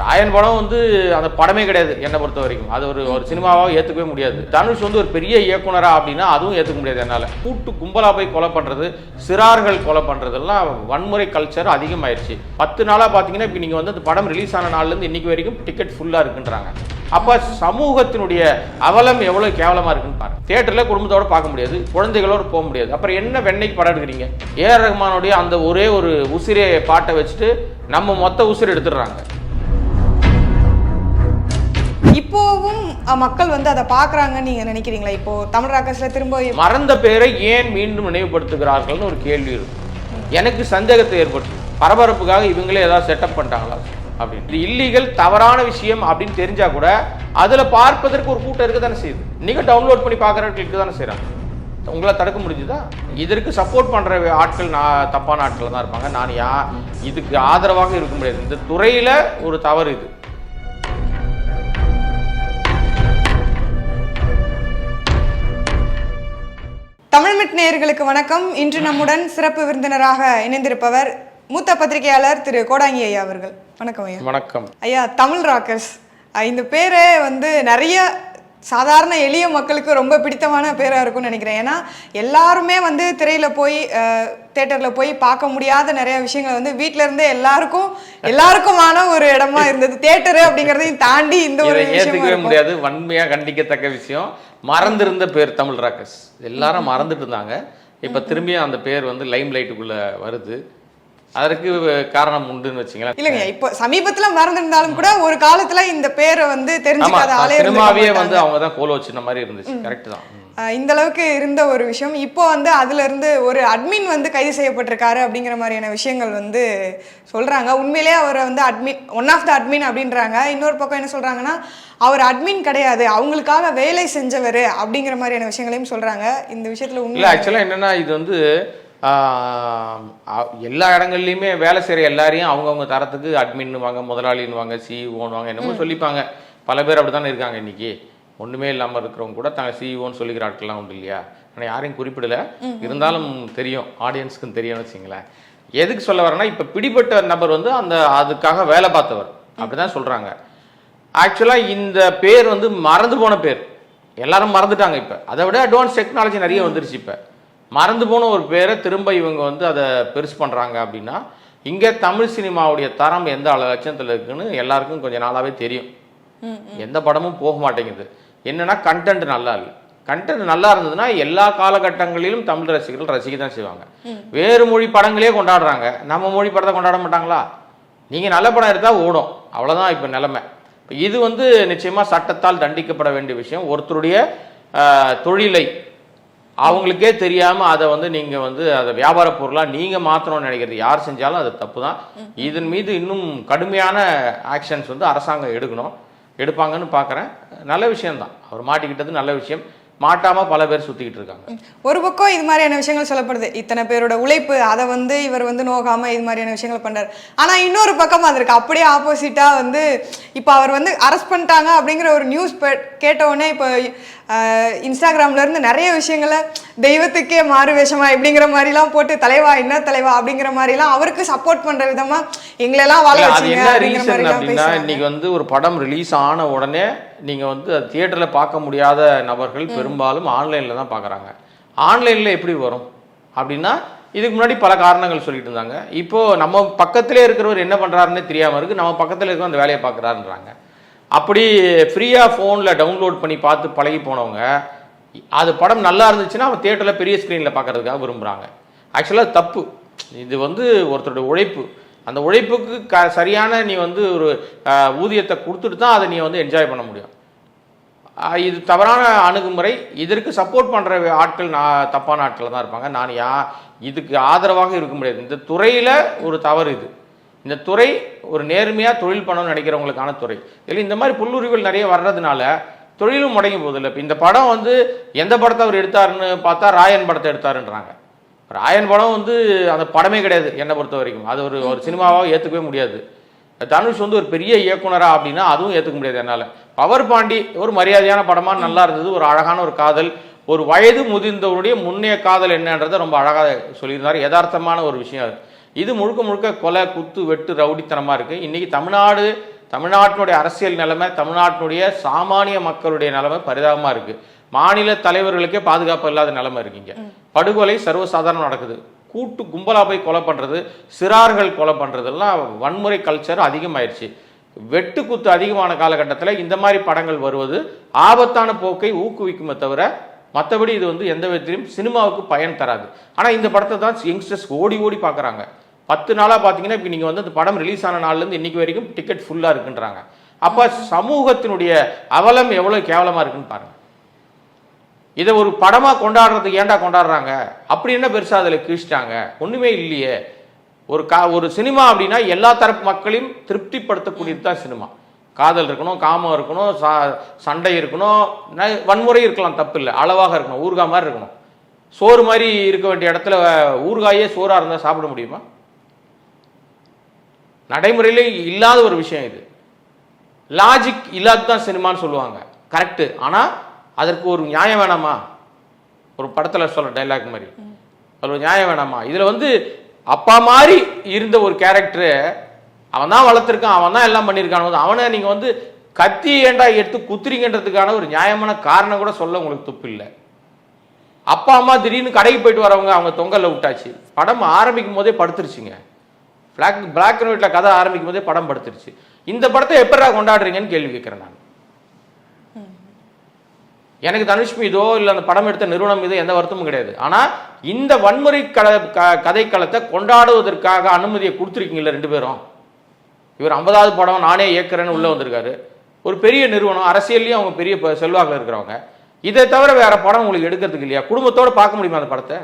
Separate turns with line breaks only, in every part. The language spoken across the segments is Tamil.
ராயன் படம் வந்து அந்த படமே கிடையாது என்னை பொறுத்த வரைக்கும். அது ஒரு ஒரு சினிமாவாக ஏற்றுக்கவே முடியாது. தனுஷ் வந்து ஒரு பெரிய இயக்குனரா அப்படின்னா அதுவும் ஏற்றுக்க முடியாது என்னால். கூட்டு கும்பலாக போய் கொலை பண்ணுறது சிறார்கள் கொலை பண்ணுறதெல்லாம் வன்முறை கல்ச்சர் அதிகமாயிருச்சு. பத்து நாளாக பார்த்தீங்கன்னா இப்போ நீங்கள் வந்து அந்த படம் ரிலீஸ் ஆன நாள்லேருந்து இன்னைக்கு வரைக்கும் டிக்கெட் ஃபுல்லாக இருக்குன்றாங்க. அப்போ சமூகத்தினுடைய அவலம் எவ்வளோ கேவலமாக இருக்குன்னு பாருங்க. தேட்டரில் குடும்பத்தோடு பார்க்க முடியாது குழந்தைகளோட போக முடியாது. அப்புறம் என்ன வெண்ணைக்கு படம் எடுக்கிறீங்க? ஏஆர் ரஹ்மானுடைய அந்த ஒரே ஒரு உசிரே பாட்டை வச்சுட்டு நம்ம மொத்த உசிரை எடுத்துடுறாங்க.
இப்போவும் மக்கள் வந்து அதை பார்க்கறாங்கன்னு நீங்க நினைக்கிறீங்களா? இப்போ தமிழ் ராக்கர்ஸ்ல திரும்ப
மறந்த பேரை ஏன் மீண்டும் நினைவுபடுத்துகிறார்கள்னு ஒரு கேள்வி இருக்கு. எனக்கு சந்தேகத்தை ஏற்பட்டு பரபரப்புக்காக இவங்களே ஏதாவது செட்டப் பண்ணிட்டாங்களா? அப்படின்னு. இது இல்லீகல் தவறான விஷயம் அப்படின்னு தெரிஞ்சா கூட அதுல பார்ப்பதற்கு ஒரு கூட்டம் இருக்க தானே செய்யுது. நீங்க டவுன்லோட் பண்ணி பார்க்குறவங்களுக்கு தானே செய்றாங்க. உங்களை தடுக்க முடிஞ்சுதா? இதற்கு சப்போர்ட் பண்ற ஆட்கள் நான் தப்பான ஆட்கள் தான் இருப்பாங்க. நான் யா இதுக்கு ஆதரவாக இருக்க முடியாது. இந்த துறையில ஒரு தவறு இது.
தமிழ்மிட் நேயர்களுக்கு வணக்கம். இன்று நம்முடன் சிறப்பு விருந்தினராக இணைந்திருப்பவர் மூத்த பத்திரிகையாளர் திரு கோடாங்கி ஐயா அவர்கள். வணக்கம் ஐயா.
வணக்கம்.
ஐயா தமிழ் ராக்கர்ஸ். இந்த பேரே வந்து நிறைய சாதாரண எளிய மக்களுக்கு ரொம்ப பிடித்தமான பேராக இருக்கும்னு நினைக்கிறேன். ஏன்னா எல்லாருமே வந்து திரையில் போய் தேட்டரில் போய் பார்க்க முடியாத நிறைய விஷயங்கள் வந்து வீட்ல இருந்தே எல்லாருக்கும் எல்லாருக்குமான ஒரு இடமா இருந்தது. தேட்டரு அப்படிங்கிறதையும் தாண்டி இந்த ஒரு இருக்கும்.
முடியாது. வன்மையா கண்டிக்கத்தக்க விஷயம். மறந்திருந்த பேர் தமிழ் ராக்கர்ஸ் எல்லாரும் மறந்துட்டு இருந்தாங்க. இப்ப திரும்பியும் அந்த பேர் வந்து லைம் லைட்டுக்குள்ள வருது. அதற்கு காரணம் உண்டுன்னு வச்சுங்களேன்.
இல்லைங்க இப்போ சமீபத்துல மறந்திருந்தாலும் கூட ஒரு காலத்துல இந்த பேரை வந்து தெரிஞ்சுக்காத ஆளே
சினிமாவே. வந்து அவங்க தான் கோல வச்சிருந்த மாதிரி இருந்துச்சு. கரெக்ட் தான்.
இந்த அளவுக்கு இருந்த ஒரு விஷயம். இப்போ வந்து அதுல இருந்து ஒரு அட்மின் வந்து கைது செய்யப்பட்டிருக்காரு அப்படிங்கிற மாதிரியான விஷயங்கள் வந்து சொல்றாங்க. உண்மையிலேயே அவரை வந்து admin one of the admin அப்படின்றாங்க. இன்னொரு பக்கம் என்ன சொல்றாங்கன்னா அவர் அட்மின் கிடையாது. அவங்களுக்காக வேலை செஞ்சவர் அப்படிங்கிற மாதிரியான விஷயங்களையும் சொல்றாங்க. இந்த விஷயத்துல
இல்ல
உண்மை
ஆக்சுவலா என்னன்னா இது வந்து எல்லா இடங்கள்லையுமே வேலை செய்யற எல்லாரையும் அவங்கவுங்க தரத்துக்கு அட்மின் வாங்க முதலாளின்னு வாங்க சிஇஓன்னு வாங்க என்னமோ சொல்லிப்பாங்க. பல பேர் அப்படித்தானே இருக்காங்க இன்னைக்கு. ஒண்ணுமே இல்லாம இருக்கிறவங்க கூட தாங்க சிஇஓன்னு சொல்லிக்கிற ஆட்கள்லாம் உண்டு இல்லையா? ஆனா யாரையும் குறிப்பிடல. இருந்தாலும் தெரியும். ஆடியன்ஸ்க்கும் தெரியும்னு வச்சுங்களேன். எதுக்கு சொல்ல வரேன்னா இப்ப பிடிபட்ட நபர் வந்து அந்த அதுக்காக வேலை பார்த்தவர். அப்படிதான் சொல்றாங்க. ஆக்சுவலா இந்த பேர் வந்து மறந்து போன பேர். எல்லாரும் மறந்துட்டாங்க இப்ப. அதை விட அட்வான்ஸ் டெக்னாலஜி நிறைய வந்துருச்சு இப்ப. மறந்து போன ஒரு பேரை திரும்ப இவங்க வந்து அதை பெருசு பண்றாங்க அப்படின்னா இங்க தமிழ் சினிமாவுடைய தரம் எந்த அளவு லட்சத்தில் இருக்குன்னு எல்லாருக்கும் கொஞ்ச நாளாவே தெரியும். எந்த படமும் போக மாட்டேங்குது. என்னன்னா கண்டென்ட் நல்லா இல்லை. கண்டென்ட் நல்லா இருந்ததுன்னா எல்லா காலகட்டங்களிலும் தமிழ் ரசிகர்கள் ரசிக்க தான் செய்வாங்க. வேறு மொழி படங்களே கொண்டாடுறாங்க. நம்ம மொழி படத்தை கொண்டாட மாட்டாங்களா? நீங்க நல்ல படம் எடுத்தா ஓடும். அவ்வளவுதான் இப்ப நிலைமை. இப்ப இது வந்து நிச்சயமா சட்டத்தால் தண்டிக்கப்பட வேண்டிய விஷயம். ஒருத்தருடைய தொழிலை அவங்களுக்கே தெரியாம அதை வந்து நீங்க வந்து அதை வியாபார பொருளா நீங்க மாத்தணும்னு நினைக்கிறது யார் செஞ்சாலும் அது தப்பு தான் இதன் மீது இன்னும் கடுமையான ஆக்ஷன்ஸ் வந்து அரசாங்கம் எடுக்கணும். எடுப்பாங்கன்னு பார்க்குறேன். நல்ல விஷயம்தான். அவர் மாட்டிக்கிட்டது நல்ல விஷயம். மாட்டாம பல பேர் சுத்திக்கிட்டு இருக்காங்க.
ஒரு பக்கம் இது மாதிரியான விஷயங்கள் சொல்லப்படுது. இத்தனை பேரோட உழைப்பு அதை வந்து இவர் வந்து நோகாம இது மாதிரியான விஷயங்கள் பண்றாரு. ஆனா இன்னொரு பக்கம் அதற்கு அப்படியே ஆப்போசிட்டா வந்து இப்போ அவர் வந்து அரெஸ்ட் பண்ணிட்டாங்க அப்படிங்கிற ஒரு நியூஸ் கேட்ட உடனே இப்போ இன்ஸ்டாகிராம்ல இருந்து நிறைய விஷயங்களை தெய்வத்துக்கே மாறு வேஷமா இப்படிங்கிற மாதிரிலாம் போட்டு தலைவா என்ன தலைவா அப்படிங்கிற மாதிரிலாம் அவருக்கு சப்போர்ட் பண்ற விதமா எங்களெல்லாம் வாழ
அது இன்னைக்கு வந்து ஒரு படம் ரிலீஸ் ஆன உடனே நீங்க வந்து அது தியேட்டர்ல பார்க்க முடியாத நபர்கள் பெரும்பாலும் ஆன்லைன்ல தான் பார்க்கறாங்க. ஆன்லைன்ல எப்படி வரும்? அப்படின்னா இதுக்கு முன்னாடி பல காரணங்கள் சொல்லிட்டு இருந்தாங்க. இப்போ நம்ம பக்கத்திலே இருக்கிறவர் என்ன பண்றாருன்னே தெரியாம இருக்கு. நம்ம பக்கத்துல இருக்கிற அந்த வேலையை பார்க்கறாருன்றாங்க. அப்படி ஃப்ரீயா ஃபோனில் டவுன்லோட் பண்ணி பார்த்து பழகி போனவங்க அது படம் நல்லா இருந்துச்சுன்னா அவன் தியேட்டரில் பெரிய ஸ்க்ரீனில் பார்க்கறதுக்காக விரும்புகிறாங்க ஆக்சுவலாக தப்பு. இது வந்து ஒருத்தருடைய உழைப்பு. அந்த உழைப்புக்கு க சரியான நீ வந்து ஒரு ஊதியத்தை கொடுத்துட்டு தான் அதை நீ வந்து என்ஜாய் பண்ண முடியும். இது தவறான அணுகுமுறை. இதற்கு சப்போர்ட் பண்ணுற ஆட்கள் நான் தப்பான ஆட்கள் தான் இருப்பாங்க. நான் யா இதுக்கு ஆதரவாக இருக்க முடியாது. இந்த துறையில் ஒரு தவறு இது. இந்த துறை ஒரு நேர்மையாக தொழில் பண்ணணும்னு நினைக்கிறவங்களுக்கான துறை. இல்லை இந்த மாதிரி புல்லுரிவுகள் நிறைய வர்றதுனால தொழிலும் முடங்கி போதில்லை இப்போ இந்த படம் வந்து எந்த படத்தை அவர் எடுத்தாருன்னு பார்த்தா ராயன் படத்தை எடுத்தாருன்றாங்க. ராயன் படம் வந்து அந்த படமே கிடையாது என்னை பொறுத்த வரைக்கும். அது ஒரு ஒரு சினிமாவாக ஏற்றுக்கவே முடியாது. தனுஷ் வந்து ஒரு பெரிய இயக்குனரா அப்படின்னா அதுவும் ஏற்றுக்க முடியாது என்னால். பவர் பாண்டி ஒரு மரியாதையான படமா நல்லா இருந்தது ஒரு அழகான ஒரு காதல் ஒரு வயது முதிர்ந்தவருடைய முன்னைய காதல் என்னன்றதை ரொம்ப அழகாக சொல்லியிருந்தார். யதார்த்தமான ஒரு விஷயம் அது. இது முழுக்க முழுக்க கொலை குத்து வெட்டு ரவுடித்தனமா இருக்கு. இன்னைக்கு தமிழ்நாடு தமிழ்நாட்டினுடைய அரசியல் நிலைமை தமிழ்நாட்டினுடைய சாமானிய மக்களுடைய நிலைமை பரிதாபமாக இருக்கு. மாநில தலைவர்களுக்கே பாதுகாப்பு இல்லாத நிலைமை இருக்கீங்க. படுகொலை சர்வசாதாரணம் நடக்குது. கூட்டு கும்பலாக போய் கொலை பண்ணுறது சிறார்கள் கொலை பண்ணுறதெல்லாம் வன்முறை கல்ச்சர் அதிகமாயிருச்சு. வெட்டு குத்து அதிகமான காலகட்டத்தில் இந்த மாதிரி படங்கள் வருவது ஆபத்தான போக்கை ஊக்குவிக்குமே தவிர மற்றபடி இது வந்து எந்த விதத்திலையும் சினிமாவுக்கு பயன் தராது. ஆனால் இந்த படத்தை தான் யங்ஸ்டர்ஸ் ஓடி ஓடி பார்க்குறாங்க பத்து நாளாக பார்த்தீங்கன்னா இப்போ நீங்கள் வந்து அந்த படம் ரிலீஸ் ஆன நாள்லேருந்து இன்றைக்கி வரைக்கும் டிக்கெட் ஃபுல்லாக இருக்குன்றாங்க. அப்போ சமூகத்தினுடைய அவலம் எவ்வளோ கேவலமாக இருக்குன்னு பாருங்கள் இதை ஒரு படமாக கொண்டாடுறதுக்கு ஏன்டா கொண்டாடுறாங்க? அப்படி என்ன பெருசாக அதில் கிழிச்சிட்டாங்க? ஒன்றுமே இல்லையே. ஒரு கா ஒரு சினிமா அப்படின்னா எல்லா தரப்பு மக்களையும் திருப்திப்படுத்தக்கூடியது தான் சினிமா. காதல் இருக்கணும் காமம் இருக்கணும் சா சண்டை இருக்கணும் வன்முறை இருக்கலாம் தப்பு இல்லை அளவாக இருக்கணும் ஊர்கா மாதிரி இருக்கணும். சோறு மாதிரி இருக்க வேண்டிய இடத்துல ஊறுகாயே சோறாக இருந்தால் சாப்பிட முடியுமா? நடைமுறையிலே இல்லாத ஒரு விஷயம் இது. லாஜிக் இல்லாத தான் சினிமான்னு சொல்லுவாங்க. கரெக்டு ஆனால் அதற்கு ஒரு நியாயம் வேணாமா? ஒரு படத்தில் சொல்கிற டைலாக் மாதிரி. அதில் ஒரு நியாயம் வேணாமா? இதில் வந்து அப்பா மாதிரி இருந்த ஒரு கேரக்டரு அவன் தான் வளர்த்துருக்கான் அவன் தான் எல்லாம் பண்ணியிருக்கான் போது அவனை நீங்கள் வந்து கத்தி ஏண்டா எடுத்து குத்துறீங்கன்றதுக்கான ஒரு நியாயமான காரணம் கூட சொல்ல உங்களுக்கு துப்பு இல்லை. அப்பா அம்மா திடீர்னு கடைக்கு போயிட்டு வரவங்க அவங்க தொங்கலில் விட்டாச்சு. படம் ஆரம்பிக்கும் போதே படுத்துருச்சுங்க. பிளாக் பிளாக் அண்ட் ஒயிட்டில் கதை ஆரம்பிக்கும் போதே படம் படுத்துருச்சு. இந்த படத்தை எப்படா கொண்டாடுறீங்கன்னு கேள்வி கேட்குறேன் நான். எனக்கு தனுஷ் மீதோ இல்லை அந்த படம் எடுத்த நிறுவனம் மீதோ எந்த வருத்தமும் கிடையாது. ஆனால் இந்த வன்முறை கல க கதைக்களத்தை கொண்டாடுவதற்காக அனுமதியை கொடுத்துருக்கீங்களா ரெண்டு பேரும். இவர் ஐம்பதாவது படம் நானே இயக்குறேன்னு உள்ளே வந்திருக்காரு. ஒரு பெரிய நிறுவனம் அரசியல்லையும் அவங்க பெரிய செல்வாக்கில் இருக்கிறவங்க. இதை தவிர வேற படம் உங்களுக்கு எடுக்கிறதுக்கு இல்லையா? குடும்பத்தோடு பார்க்க முடியுமா அந்த படத்தை?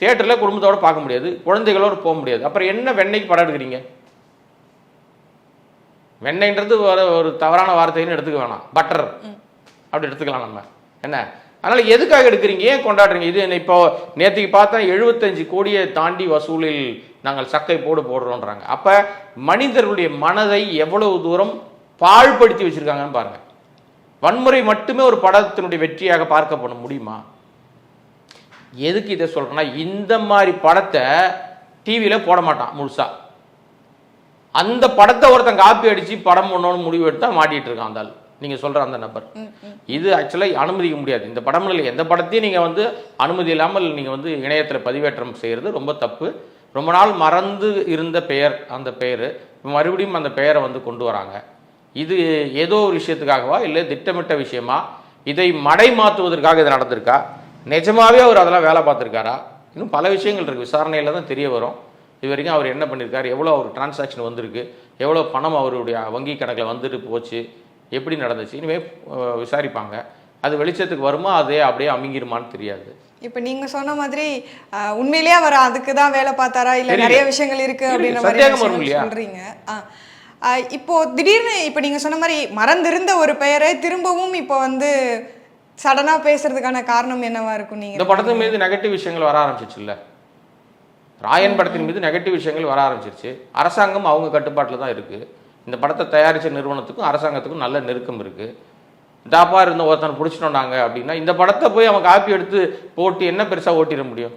தேட்டரில் குடும்பத்தோடு பார்க்க முடியாது. குழந்தைகளோட போக முடியாது. அப்புறம் என்ன வெண்ணைக்கு படம் எடுக்கிறீங்க? வெண்ணெய்ன்றது ஒரு ஒரு தவறான வார்த்தைன்னு எடுத்துக்க வேணாம். பட்டர் அப்படி எடுத்துக்கலாம் நம்ம. என்ன? அதனால எதுக்காக எடுக்கிறீங்க? ஏன் கொண்டாடுறீங்க? இது என்ன இப்போ நேற்றுக்கு பார்த்தா எழுபத்தஞ்சு கோடியை தாண்டி வசூலில் நாங்கள் சக்கை போடு போடுறோன்றாங்க. அப்ப மனிதர்களுடைய மனதை எவ்வளவு தூரம் பாழ்படுத்தி வச்சிருக்காங்கன்னு பாருங்க. வன்முறை மட்டுமே ஒரு படத்தினுடைய வெற்றியாக பார்க்கப்பட முடியுமா? எதுக்கு இதை சொல்றேன்னா இந்த மாதிரி படத்தை டிவியில் போட மாட்டான் முழுசா. அந்த படத்தை ஒருத்தன் காப்பி அடிச்சு படம் பண்ணணும்னு முடிவு எடுத்தா மாட்டிட்டு இருக்கான் அந்த ஆள். நீங்க சொல்ற அந்த நபர். இது ஆக்சுவலாக அனுமதிக்க முடியாது. இந்த படம் இல்லை எந்த படத்தையும் நீங்க வந்து அனுமதி இல்லாமல் நீங்க வந்து இணையத்துல பதிவேற்றம் செய்யறது ரொம்ப தப்பு. ரொம்ப நாள் மறந்து இருந்த பெயர் அந்த பெயர் மறுபடியும் அந்த பெயரை வந்து கொண்டு வராங்க. இது ஏதோ ஒரு விஷயத்துக்காகவா இல்லை திட்டமிட்ட விஷயமா? இதை மடை மாற்றுவதற்காக இது நடந்திருக்கா? நிஜமாவே அவர் அதெல்லாம் வேலை பார்த்துருக்காரா? இன்னும் பல விஷயங்கள் இருக்கு. விசாரணையில தான் தெரிய வரும். இது வரைக்கும் அவர் என்ன பண்ணியிருக்காரு எவ்வளோ அவர் டிரான்சாக்ஷன் வந்திருக்கு? எவ்வளோ பணம் அவருடைய வங்கி கணக்கில் வந்துட்டு போச்சு? எப்படி நடந்துச்சு? இனிமேல் விசாரிப்பாங்க. அது வெளிச்சத்துக்கு வருமா? அதே அப்படியே அமுங்கிருமான்னு தெரியாது.
இப்ப நீங்க சொன்ன மாதிரி உண்மையிலேயே அவர் அதுக்கு தான் வேலை பார்த்தாரா? இல்ல. நிறைய விஷயங்கள் இருக்கு
தெரியல.
அப்படின்ற மாதிரி? சொல்றீங்க. ஆ. இப்போ திடீர்னு இப்போ நீங்க சொன்ன மாதிரி மறந்திருந்த ஒரு பெயரை திரும்பவும் இப்போ வந்து சடனா பேசுறதுக்கான காரணம் என்னவா இருக்கும் நீங்க
இந்த படத்தின் மீது நெகட்டிவ் விஷயங்கள் வர ஆரம்பிச்சிச்சுல்ல? ராயன் படத்தின் மீது நெகட்டிவ் விஷயங்கள் வர ஆரம்பிச்சிருச்சு. அரசாங்கம் அவங்க கட்டுப்பாட்டில் தான் இருக்குது இந்த படத்தை தயாரித்த நிறுவனத்துக்கும் அரசாங்கத்துக்கும் நல்ல நெருக்கம் இருக்குது டாப்பாக இருந்த ஒருத்தனை பிடிச்சிட்டோம் அப்படின்னா இந்த படத்தை போய் அவன் காப்பி எடுத்து போட்டு என்ன பெருசாக ஓட்டிட முடியும்?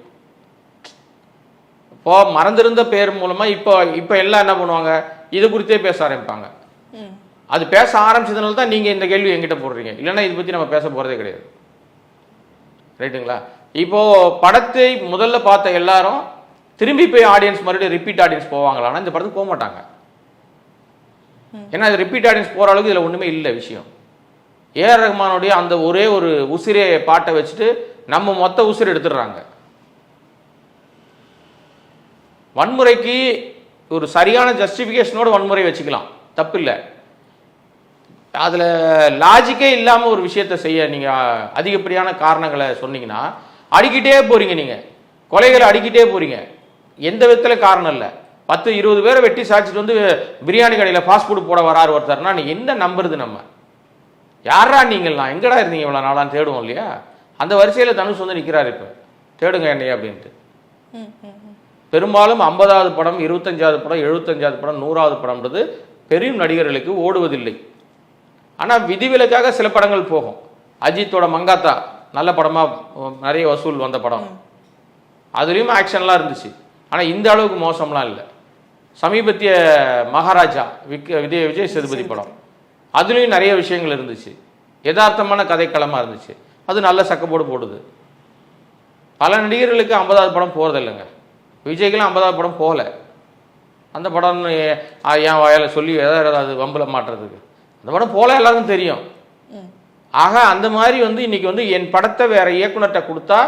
இப்போ மறந்திருந்த பேர் மூலமாக இப்போ இப்போ எல்லாம் என்ன பண்ணுவாங்க? இது குறித்தே பேச ஆரம்பிப்பாங்க. அது பேச ஆரம்பிச்சதுனால தான் நீங்கள் இந்த கேள்வி எங்கிட்ட போடுறீங்க. இல்லைன்னா இதை பற்றி நம்ம பேச போகிறதே கிடையாது. ரைட்டுங்களா? இப்போ படத்தை முதல்ல பார்த்த எல்லாரும் திரும்பி போய் ஆடியன்ஸ் மறுபடியும் ரிப்பீட் ஆடியன்ஸ் போவாங்களான்னா இந்த படத்துக்கு போக மாட்டாங்க ஏன்னா இது ரிப்பீட் ஆடியன்ஸ் போகிற அளவுக்கு இதில் ஒன்றுமே இல்லை விஷயம். ஏஆர் ரஹ்மானுடைய அந்த ஒரே ஒரு உசிரே பாட்டை வச்சுட்டு நம்ம மொத்த உசிர் எடுத்துடுறாங்க. வன்முறைக்கு ஒரு சரியான ஜஸ்டிஃபிகேஷனோட வன்முறை வச்சுக்கலாம். தப்பு இல்லை அதில் லாஜிக்கே இல்லாமல் ஒரு விஷயத்த செய்ய நீங்கள் அதிகப்படியான காரணங்களை சொன்னீங்கன்னா அடிக்கிட்டே போறீங்க நீங்கள் கொலைகளை அடிக்கிட்டே போகிறீங்க எந்த விதத்தில் காரணம் இல்லை. பத்து இருபது பேரை வெட்டி சாய்ச்சிட்டு வந்து பிரியாணி கடையில் ஃபாஸ்ட் ஃபுட் போட வராரு ஒருத்தர்னா நீ என்ன நம்புறது நம்ம? யாரா நீங்கள்லாம்? எங்கடா இருந்தீங்க இவ்வளோ நாளான்னு தேடுவோம் இல்லையா? அந்த வரிசையில் தனுஷ் வந்து நிற்கிறாரு இப்போ. தேடுங்க என்னைய அப்படின்ட்டு. பெரும்பாலும் ஐம்பதாவது படம் இருபத்தஞ்சாவது படம் எழுபத்தஞ்சாவது படம் நூறாவது படம்ன்றது பெரும் நடிகர்களுக்கு ஓடுவதில்லை. ஆனால் விதிவிலக்காக சில படங்கள் போகும். அஜித்தோட மங்காத்தா நல்ல படமாக நிறைய வசூல் வந்த படம். அதுலேயும் ஆக்ஷன்லாம் இருந்துச்சு. ஆனால் இந்த அளவுக்கு மோசம்லாம் இல்லை. சமீபத்திய மகாராஜா விக் விஜய் விஜய் சேதுபதி படம். அதுலேயும் நிறைய விஷயங்கள் இருந்துச்சு. யதார்த்தமான கதைக்களமாக இருந்துச்சு. அது நல்ல சக்கப்போடு போடுது. பல நடிகர்களுக்கு ஐம்பதாவது படம் போகிறதில்லைங்க விஜய்க்கெல்லாம் ஐம்பதாவது படம் போகல. அந்த படம் என் வாயால சொல்லி எதாவது ஏதாவது வம்புல மாட்டுறதுக்கு. அந்த படம் போல எல்லாருக்கும் தெரியும். ஆக அந்த மாதிரி வந்து இன்னைக்கு வந்து என் படத்தை வேற இயக்குனர்கிட்ட கொடுத்தா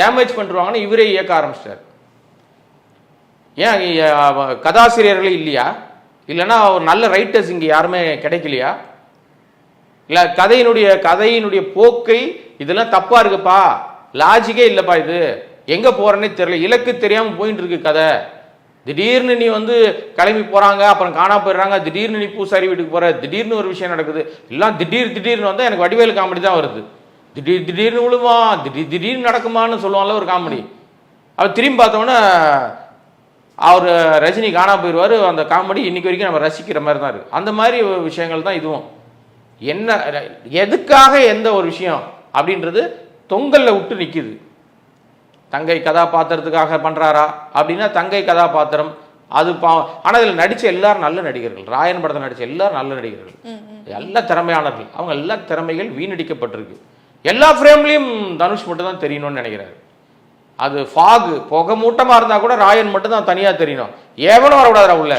டேமேஜ் பண்ணிருவாங்கன்னு இவரே இயக்க ஆரம்பிச்சிட்டார். ஏன் கதாசிரியர்களே இல்லையா? இல்லைன்னா ஒரு நல்ல ரைட்டர்ஸ் இங்கே யாருமே கிடைக்கலையா? இல்லை கதையினுடைய கதையினுடைய போக்கை இதெல்லாம் தப்பாக இருக்குப்பா. லாஜிக்கே இல்லைப்பா இது. எங்கே போகிறேன்னே தெரியல. இலக்கு தெரியாமல் போயின்னு இருக்கு கதை. திடீர்னு நீ வந்து கிளம்பி போகிறாங்க அப்புறம் காணா போயிடுறாங்க திடீர்னு நீ பூசாரி வீட்டுக்கு போகிற திடீர்னு ஒரு விஷயம் நடக்குது. எல்லாம் திடீர் திடீர்னு வந்தால் எனக்கு வடிவேலு காமெடி தான் வருது. திடீர் திடீர்னு விழுவான் திடீர் திடீர்னு நடக்குமான்னு சொல்லுவான்ல ஒரு காமெடி அவள் திரும்பி பார்த்தோன்னே அவர் ரஜினி காணாம போயிடுவார் அந்த காமெடி இன்னைக்கு வரைக்கும் நம்ம ரசிக்கிற மாதிரி தான் இருக்கு. அந்த மாதிரி விஷயங்கள் தான் இதுவும். என்ன எதுக்காக எந்த ஒரு விஷயம் அப்படின்றது தொங்கல்ல விட்டு நிக்குது. தங்கை கதாபாத்திரத்துக்காக பண்றாரா அப்படின்னா தங்கை கதாபாத்திரம் அது பா ஆனா இதுல நடிச்ச எல்லாரும் நல்ல நடிகர்கள். ராயன் படத்தில் நடிச்ச எல்லாரும் நல்ல நடிகர்கள். எல்லா திறமையாளர்கள். அவங்க எல்லா திறமைகள் வீணடிக்கப்பட்டிருக்கு. எல்லா ஃப்ரேம்லயும் தனுஷ் மட்டும் தான் தெரியணும்னு நினைக்கிறாரு. அது ஃபாகு புகை மூட்டமா இருந்தா கூட ராயன் மட்டும் தான் தனியா தெரியணும் எவனும் வரக்கூடாதுடா உள்ள.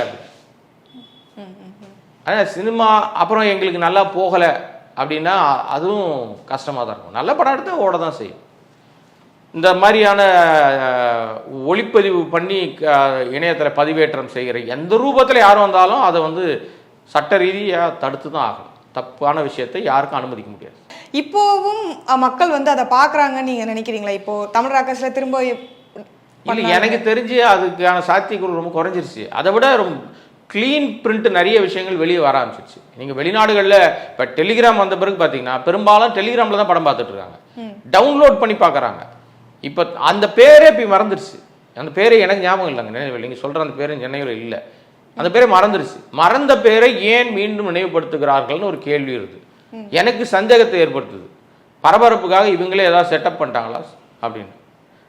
ஆனால் சினிமா அப்புறம் எங்களுக்கு நல்லா போகலை அப்படின்னா அதுவும் கஷ்டமாக தான் இருக்கும். நல்ல படம் எடுத்தால் ஓட தான் செய்யும். இந்த மாதிரியான ஒளிப்பதிவு பண்ணி இணையத்தில் பதிவேற்றம் செய்கிற எந்த ரூபத்தில் யார் வந்தாலும் அதை வந்து சட்ட ரீதியாக தடுத்து தான் ஆகணும். தப்பான விஷயத்தை யாருக்கும் அனுமதிக்க முடியாது.
இப்போவும் மக்கள் வந்து அதை பார்க்கறாங்கன்னு நீங்க நினைக்கிறீங்களா? இப்போ தமிழ் ராக்கஸ்ல திரும்ப
இல்லை எனக்கு தெரிஞ்சு அதுக்கான சாத்தியக்கூறு ரொம்ப குறைஞ்சிருச்சு. அதை விட ரொம்ப க்ளீன் பிரிண்ட் நிறைய விஷயங்கள் வெளியே வர ஆரம்பிச்சிருச்சு. நீங்கள் வெளிநாடுகளில் இப்போ டெலிகிராம் வந்த பிறகு பார்த்தீங்கன்னா பெரும்பாலும் டெலிகிராமில் தான் படம் பார்த்துட்டு இருக்காங்க டவுன்லோட் பண்ணி பார்க்குறாங்க இப்போ அந்த பேரே இப்போ மறந்துருச்சு. அந்த பேரே எனக்கு ஞாபகம் இல்லைங்க நினைவில் நீங்கள் சொல்கிற அந்த பேரு நினைவில் இல்லை. அந்த பேரே மறந்துருச்சு. மறந்த பேரை ஏன் மீண்டும் நினைவுபடுத்துகிறார்கள்னு ஒரு கேள்வி வருது. எனக்கு சந்தேகத்தை ஏற்படுத்துது. பரபரப்புக்காக இவங்களே ஏதாவது செட்டப் பண்ணிட்டாங்களா? அப்படின்னு.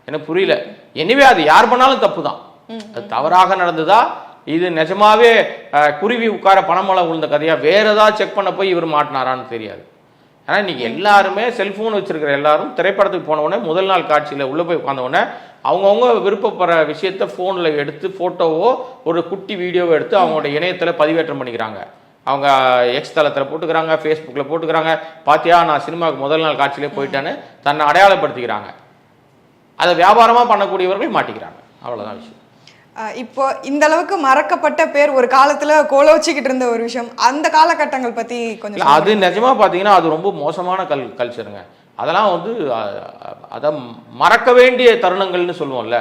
எனக்கு புரியல. எனிவே அது யார் பண்ணாலும் தப்பு தான் அது தவறாக நடந்ததா? இது நிஜமாவே குருவி உட்கார பணமலை விழுந்த கதையா? வேற ஏதாவது செக் பண்ண போய் இவர் மாட்டினாரான்னு தெரியாது. ஆனா இன்னைக்கு எல்லாருமே செல்போன் வச்சிருக்கிற எல்லாரும் திரைப்படத்துக்கு போன உடனே முதல் நாள் காட்சியில உள்ள போய் உட்கார்ந்த உடனே அவங்கவுங்க விருப்பப்படுற விஷயத்த ஃபோனில் எடுத்து ஃபோட்டோவோ ஒரு குட்டி வீடியோவோ எடுத்து அவங்களோட இணையத்தில் பதிவேற்றம் பண்ணிக்கிறாங்க. அவங்க எக்ஸ் தளத்தில் போட்டுக்கிறாங்க ஃபேஸ்புக்கில் போட்டுக்கிறாங்க. பாத்தியா நான் சினிமாவுக்கு முதல் நாள் காட்சியிலே போயிட்டேன்னு தன்னை அடையாளப்படுத்திக்கிறாங்க. அதை வியாபாரமாக பண்ணக்கூடியவர்கள் மாட்டிக்கிறாங்க. அவ்வளோதான் விஷயம்.
இப்போ இந்த அளவுக்கு மறக்கப்பட்ட பேர் ஒரு காலத்துல கோலோச்சிக்கிட்டு இருந்த ஒரு விஷயம். அந்த காலகட்டங்கள் பத்தி கொஞ்சம்
அது நிஜமா பார்த்தீங்கன்னா அது ரொம்ப மோசமான கல் கல்ச்சருங்க அதெல்லாம் வந்து அதை மறக்க வேண்டிய தருணங்கள்னு சொல்லுவோம்ல.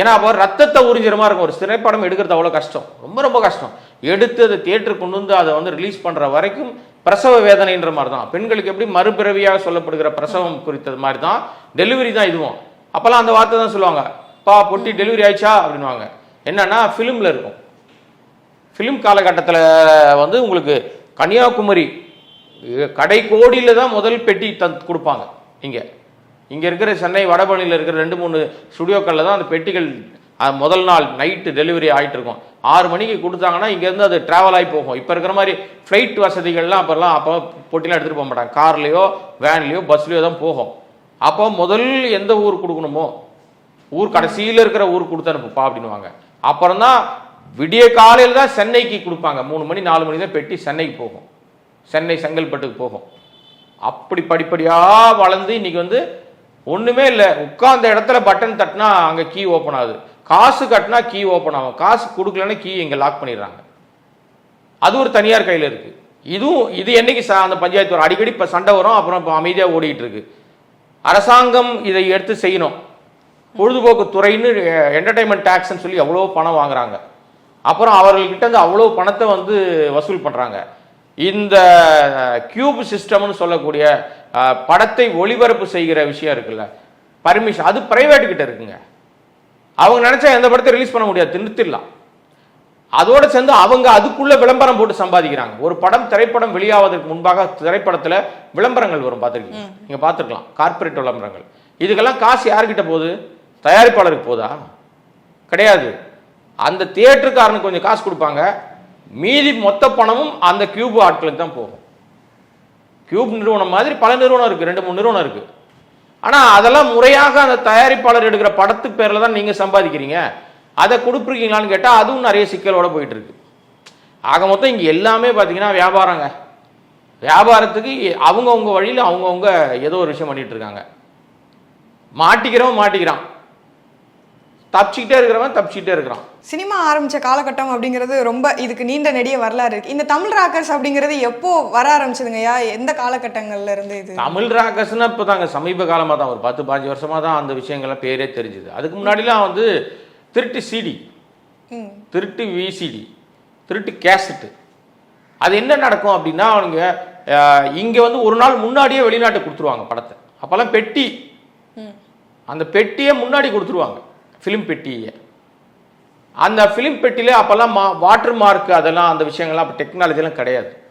ஏன்னா அப்போ ரத்தத்தை உறிஞ்சிற மாதிரி இருக்கும். ஒரு திரைப்படம் எடுக்கிறது அவ்வளோ கஷ்டம். ரொம்ப ரொம்ப கஷ்டம். எடுத்து அதை தியேட்டர் கொண்டு வந்து அதை வந்து ரிலீஸ் பண்ணுற வரைக்கும் பிரசவ வேதனைன்ற மாதிரி தான். பெண்களுக்கு எப்படி மறுபிறவியாக சொல்லப்படுகிற பிரசவம் குறித்தது மாதிரி தான். டெலிவரி தான் இதுவும். அப்போல்லாம் அந்த வார்த்தை தான் சொல்லுவாங்க. பா பொட்டி டெலிவரி ஆயிடுச்சா? அப்படின்னுவாங்க. என்னன்னா ஃபிலிமில் இருக்கும். ஃபிலிம் காலகட்டத்தில் வந்து உங்களுக்கு கன்னியாகுமரி கடை கோடியில் தான் முதல் பெட்டி தந் கொடுப்பாங்க. இங்கே. இங்கே இருக்கிற சென்னை வடபழனியில் இருக்கிற ரெண்டு மூணு ஸ்டுடியோக்களில் தான் அந்த பெட்டிகள் முதல் நாள் நைட்டு டெலிவரி ஆகிட்டு இருக்கும். ஆறு மணிக்கு கொடுத்தாங்கன்னா இங்கேருந்து அது ட்ராவல் ஆகி போகும். இப்போ இருக்கிற மாதிரி ஃப்ளைட் வசதிகள்லாம் அப்போல்லாம் அப்போ பொட்டிலாம் எடுத்துகிட்டு போக மாட்டாங்க. கார்லேயோ வேன்லேயோ பஸ்லேயோ தான் போகும். அப்போ முதல் எந்த ஊர் கொடுக்கணுமோ? ஊர் கடைசியில் இருக்கிற ஊர் கொடுத்து அனுப்புப்பா அப்படின்னுவாங்க. அப்புறம் தான் விடிய காலையில் தான் சென்னைக்கு கொடுப்பாங்க. மூணு மணி நாலு மணி தான் பெட்டி சென்னைக்கு போகும். சென்னை செங்கல்பட்டுக்கு போகும். அப்படி படிப்படியாக வளர்ந்து இன்றைக்கி வந்து ஒன்றுமே இல்லை. உட்காந்த இடத்துல பட்டன் தட்டினா அங்கே கீ ஓப்பன் ஆகுது. காசு கட்டினா கீ ஓப்பன் ஆகும். காசு கொடுக்கலன்னா கீ இங்கே லாக் பண்ணிடுறாங்க. அது ஒரு தனியார் கையில் இருக்குது இதுவும் இது என்னைக்கு ச- அந்த பஞ்சாயத்து வரும்? அடிக்கடி இப்போ சண்டை வரும் அப்புறம் இப்போ அமைதியாக ஓடிட்டு இருக்கு. அரசாங்கம் இதை எடுத்து செய்யணும். பொழுதுபோக்கு துறைன்னு என்டர்டைன்மெண்ட் டேக்ஸ்னு சொல்லி எவ்வளோ பணம் வாங்குறாங்க. அப்புறம் அவர்கள்கிட்ட இருந்து அவ்வளோ பணத்தை வந்து வசூல் பண்ணுறாங்க இந்த கியூப் சிஸ்டம்னு சொல்லக்கூடிய படத்தை ஒளிபரப்பு செய்கிற விஷயம் இருக்குல்ல? பர்மிஷன் அது பிரைவேட் கிட்ட இருக்குங்க. அவங்க நினைச்சா எந்த படத்தை ரிலீஸ் பண்ண முடியாது நிறுத்திடலாம். அதோட சேர்ந்து அவங்க அதுக்குள்ள விளம்பரம் போட்டு சம்பாதிக்கிறாங்க. ஒரு படம் திரைப்படம் வெளியாவதற்கு முன்பாக திரைப்படத்துல விளம்பரங்கள் வரும் பார்த்துருக்கீங்க? நீங்க பார்த்துருக்கலாம். கார்ப்பரேட் விளம்பரங்கள். இதுக்கெல்லாம் காசு யார்கிட்ட போகுது? தயாரிப்பாளருக்கு போதா? கிடையாது. அந்த தியேட்டருக்காரனுக்கு கொஞ்சம் காசு கொடுப்பாங்க. மீதி மொத்த பணமும் அந்த கியூப் ஆட்களுக்கு தான் போகும். கியூப் நிறுவனம் மாதிரி பல நிறுவனம் இருக்குது ரெண்டு மூணு நிறுவனம் இருக்குது ஆனால் அதெல்லாம் முறையாக அந்த தயாரிப்பாளர் எடுக்கிற படத்து பேரில் தான் நீங்கள் சம்பாதிக்கிறீங்க. அதை கொடுத்துருக்கீங்களான்னு கேட்டால் அதுவும் நிறைய சிக்கலோட போயிட்டு இருக்கு. ஆக மொத்தம் இங்கே எல்லாமே பார்த்தீங்கன்னா வியாபாரங்க. வியாபாரத்துக்கு அவங்கவுங்க வழியில் அவங்கவுங்க ஏதோ ஒரு விஷயம் பண்ணிகிட்டு இருக்காங்க. மாட்டிக்கிறவன் மாட்டிக்கிறான். தப்பிச்சிக்கிட்டே இருக்கிறவன் தப்பிச்சிக்கிட்டே இருக்கிறான்.
சினிமா ஆரம்பிச்ச காலகட்டம் அப்படிங்கிறது ரொம்ப இதுக்கு நீண்ட நெடிய வரலாறு இருக்கு. இந்த தமிழ் ராக்கர்ஸ் அப்படிங்கிறது எப்போ வர ஆரம்பிச்சதுங்கய்யா? எந்த காலகட்டங்கள்ல இருந்து இது?
தமிழ் ராக்கர்ஸ்னா இப்போ தாங்க சமீப காலமாக தான் ஒரு பத்து பாஞ்சு வருஷமாக தான் அந்த விஷயங்கள்லாம் பேரே தெரிஞ்சுது. அதுக்கு முன்னாடிலாம் வந்து திருட்டு சிடி
ம்.
திருட்டு விசிடி திருட்டு கேசட்டு அது என்ன நடக்கும் அப்படின்னா அவனுங்க இங்கே வந்து ஒரு நாள் முன்னாடியே வெளிநாட்டுக்கு கொடுத்துருவாங்க படத்தை. அப்போல்லாம் பெட்டி. அந்த பெட்டியே முன்னாடி கொடுத்துருவாங்க. ஃபிலிம் பெட்டியை. அந்த ஃபிலிம் பெட்டியில அப்போல்லாம் மா வாட்டர் மார்க் அதெல்லாம் அந்த விஷயங்கள்லாம் அப்போ டெக்னாலஜிலாம் கிடையாது.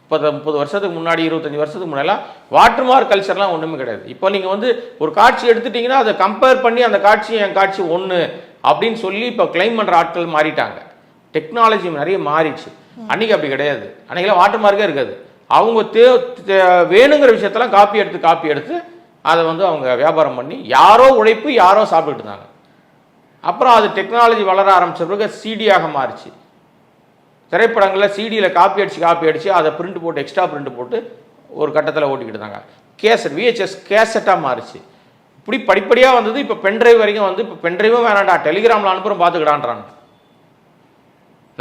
முப்பது முப்பது வருஷத்துக்கு முன்னாடி இருபத்தஞ்சி வருஷத்துக்கு முன்னாடிலாம் வாட்டர் மார்க் கல்ச்சர்லாம் ஒன்றுமே கிடையாது. இப்போ நீங்கள் வந்து ஒரு காட்சி எடுத்துட்டீங்கன்னா அதை கம்பேர் பண்ணி அந்த காட்சி என் காட்சி ஒன்று அப்படின்னு சொல்லி இப்போ கிளைம் பண்ணுற ஆட்கள் மாறிட்டாங்க. டெக்னாலஜி நிறைய மாறிடுச்சு. அன்னைக்கு அப்படி கிடையாது. அன்னைக்கெல்லாம் வாட்டர் மார்க்கே இருக்காது. அவங்க தே- வேணுங்கிற விஷயத்தெல்லாம் காப்பி எடுத்து காப்பி எடுத்து அதை வந்து அவங்க வியாபாரம் பண்ணி யாரோ உழைப்பு யாரோ சாப்பிட்டுட்டு இருந்தாங்க. அப்புறம் அது டெக்னாலஜி வளர ஆரம்பித்த பிறகு சிடியாக மாறிச்சு. திரைப்படங்களில் சிடியில் காப்பி அடிச்சு காப்பி அடிச்சு அதை பிரிண்ட் போட்டு எக்ஸ்ட்ரா பிரிண்ட் போட்டு ஒரு கட்டத்தில் ஓட்டிக்கிட்டு இருந்தாங்க. கேசட் விஹெச்எஸ் கேசட்டாக மாறிச்சு. இப்படி படிப்படியாக வந்தது. இப்போ பென்ட்ரைவ் வரைக்கும் வந்து இப்போ பென்ட்ரைவும் வேணாண்டா டெலிகிராமில் அனுப்புகிறோம் பார்த்துக்கிடான்றாங்க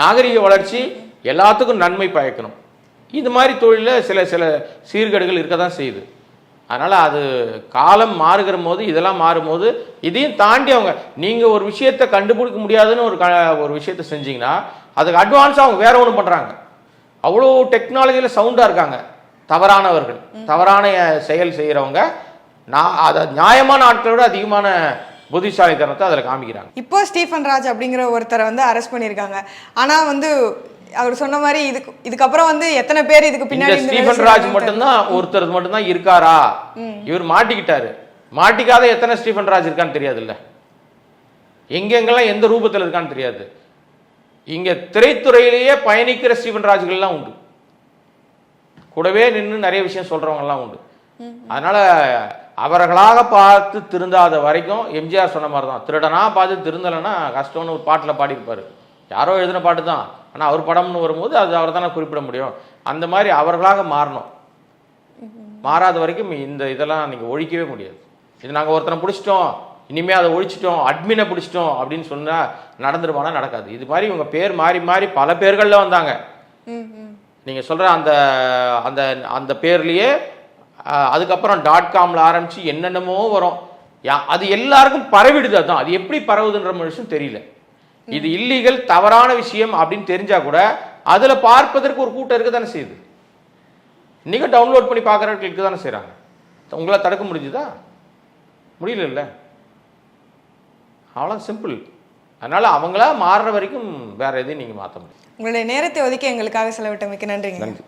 நாகரிக வளர்ச்சி எல்லாத்துக்கும் நன்மை பயக்கணும். இது மாதிரி தொழிலில் சில சில சீர்கேடுகள் இருக்க தான் செய்யுது. அதனால் அது காலம் மாறுகிற போது இதெல்லாம் மாறும்போது இதையும் தாண்டி அவங்க நீங்கள் ஒரு விஷயத்தை கண்டுபிடிக்க முடியாதுன்னு ஒரு க ஒரு விஷயத்தை செஞ்சீங்கன்னா அதுக்கு அட்வான்ஸாக அவங்க வேற ஒன்று பண்ணுறாங்க அவ்வளோ டெக்னாலஜியில் சவுண்டாக இருக்காங்க. தவறானவர்கள். தவறான செயல் செய்கிறவங்க நான் அதை நியாயமான ஆட்களை விட அதிகமான புத்திசாலித்தனத்தை அதில் காமிக்கிறாங்க.
இப்போ ஸ்டீஃபன் ராஜ் அப்படிங்கிற ஒருத்தரை வந்து அரெஸ்ட் பண்ணியிருக்காங்க. ஆனா வந்து அவர் சொன்ன மாதிரி இதுக்கு இதுக்கப்புறம் வந்து எத்தனை பேர் இதுக்கு பின்னாடி
ஸ்டீஃபன் ராஜ் மட்டும்தான் ஒருத்தர் மட்டும்தான் இருக்காரா? இவர் மாட்டிக்கிட்டாரு. மாட்டிக்காத எத்தனை ஸ்டீஃபன் ராஜ் இருக்கான்னு தெரியாதுல்ல. எங்கெங்கெல்லாம் எந்த ரூபத்தில் இருக்கான்னு தெரியாது. இங்க திரைத்துறையிலேயே பயணிக்கிற ஸ்டீஃபன் ராஜ்கள்லாம் உண்டு. கூடவே நின்று நிறைய விஷயம் சொல்றவங்க எல்லாம் உண்டு அதனால அவர்களாக பார்த்து திருந்தாத வரைக்கும் எம்ஜிஆர் சொன்ன மாதிரி தான் திருடனா பார்த்து திருந்தலைன்னா கஷ்டம்னு ஒரு பாட்டில் பாடியிருப்பாரு. யாரோ எழுதின பாட்டு தான் ஆனால் அவர் படம்னு வரும்போது அது அவர் தானே குறிப்பிட முடியும். அந்த மாதிரி அவர்களாக மாறணும். மாறாத வரைக்கும் இந்த இதெல்லாம் நீங்கள் ஒழிக்கவே முடியாது. இது நாங்கள் ஒருத்தனை பிடிச்சிட்டோம் இனிமேல் அதை ஒழிச்சிட்டோம் அட்மினை பிடிச்சிட்டோம் அப்படின்னு சொன்னால் நடந்துருவானா நடக்காது. இது மாதிரி இவங்க பேர் மாறி மாறி பல பேர்களில் வந்தாங்க. நீங்கள் சொல்கிற அந்த அந்த அந்த பேர்லேயே அதுக்கப்புறம் டாட் காமில் ஆரம்பித்து என்னென்னமோ வரும். யா- அது எல்லாருக்கும் பரவிடுது அதான். அது எப்படி பரவுதுன்ற மனுஷன் தெரியல. இது இல்லீகல் தவறான விஷயம் அப்படின்னு தெரிஞ்சா கூட அதில் பார்ப்பதற்கு ஒரு கூட்டம் இருக்க தானே செய்யுது. இன்னைக்கு டவுன்லோட் பண்ணி பார்க்குறவங்களுக்கு தானே செய்கிறாங்க உங்களால் தடுக்க முடிஞ்சுதா? முடியல அவ்வளோ சிம்பிள் அதனால் அவங்களா மாறுற வரைக்கும் வேற எதையும் நீங்கள் மாற்ற முடியும்
உங்களுடைய நேரத்தை ஒதுக்கி எங்களுக்காக செலவிட்டமைக்கு நன்றிங்க.
நன்றி.